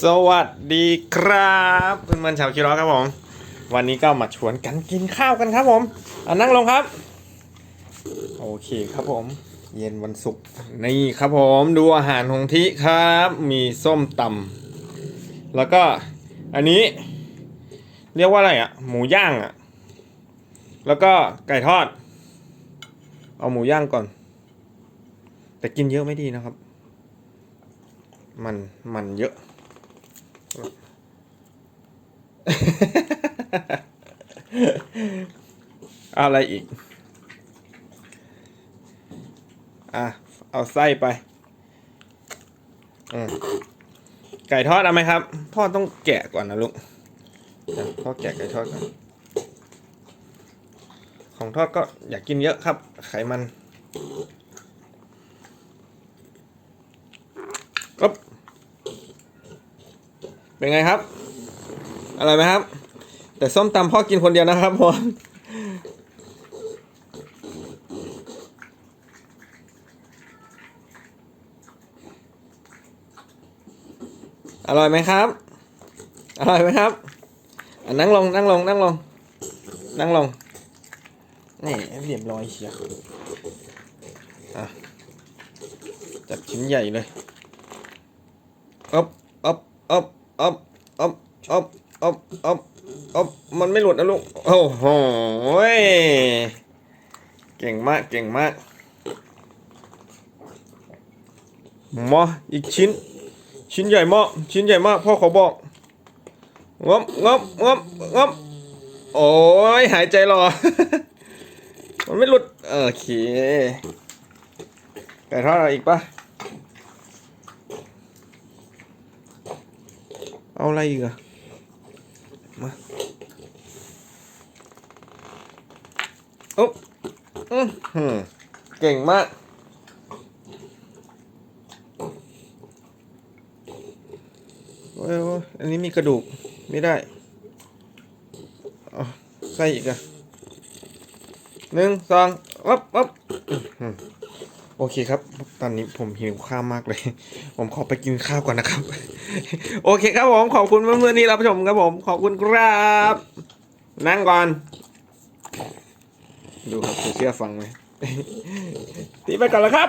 สวัสดีครับเพื่อนเพื่อนๆชาวคิร้อครับผม วันนี้ก็มาชวนกันกินข้าวกันครับผมอะนั่งลงครับ โอเคครับผม เย็นวันศุกร์นี่ครับผมดูอาหารของทิครับ มีส้มตำแล้วก็อันนี้ เรียกว่าอะไรอะ หมูย่างอะ แล้วก็ไก่ทอด เอาหมูย่างก่อน แต่กินเยอะไม่ดีนะครับ มันมันเยอะ อะไรอีก อะ เอาไส้ไปอืมไก่ทอดเอาไหมครับ พ่อต้องแกะก่อนนะลูกพ่อแกะไก่ทอดก่อน ของทอดก็อยากกินเยอะครับ ไขมันอ๊บ เป็นไงครับอร่อยไหมครับ แต่ส้มตำพ่อกินคนเดียวนะครับผมอร่อยไหมครับ อร่อยไหมครับนั่งลงนั่งลงนั่งลง นั่งลงนี่เรียบร้อยเชียวอะจัดชิ้นใหญ่เลยอ๊บอ๊บอ๊บ อ๊บอ๊บอ๊บอ๊บอ๊บอ๊บมันไม่หลุดนะลูก โอ้โห เก่งมาก เก่งมากมาอีกชิ้น ชิ้นใหญ่มากชิ้นใหญ่มาก พ่อขอบอกงบงบงบงบโอ้ยหายใจรอ มันไม่หลุด โอเคไก่ทอดอะไรอีกปะ อาอะไรอีกอะมาโอ๊บอื้อหือเก่งมากโอ้ยอ้ยอันนี้มีกระดูก ไม่ได้เอใส่อีกอะหนึ่งสองวับวับ โอเคครับ ตอนนี้ผมหิวข้าวมากเลย ผมขอไปกินข้าวก่อนนะครับ โอเคครับผม ขอบคุณเพื่อนๆที่รับชมครับผม ขอบคุณครับ นั่งก่อน ดูครับจะเชื่อฟังไหมตีไปก่อนแล้วครับ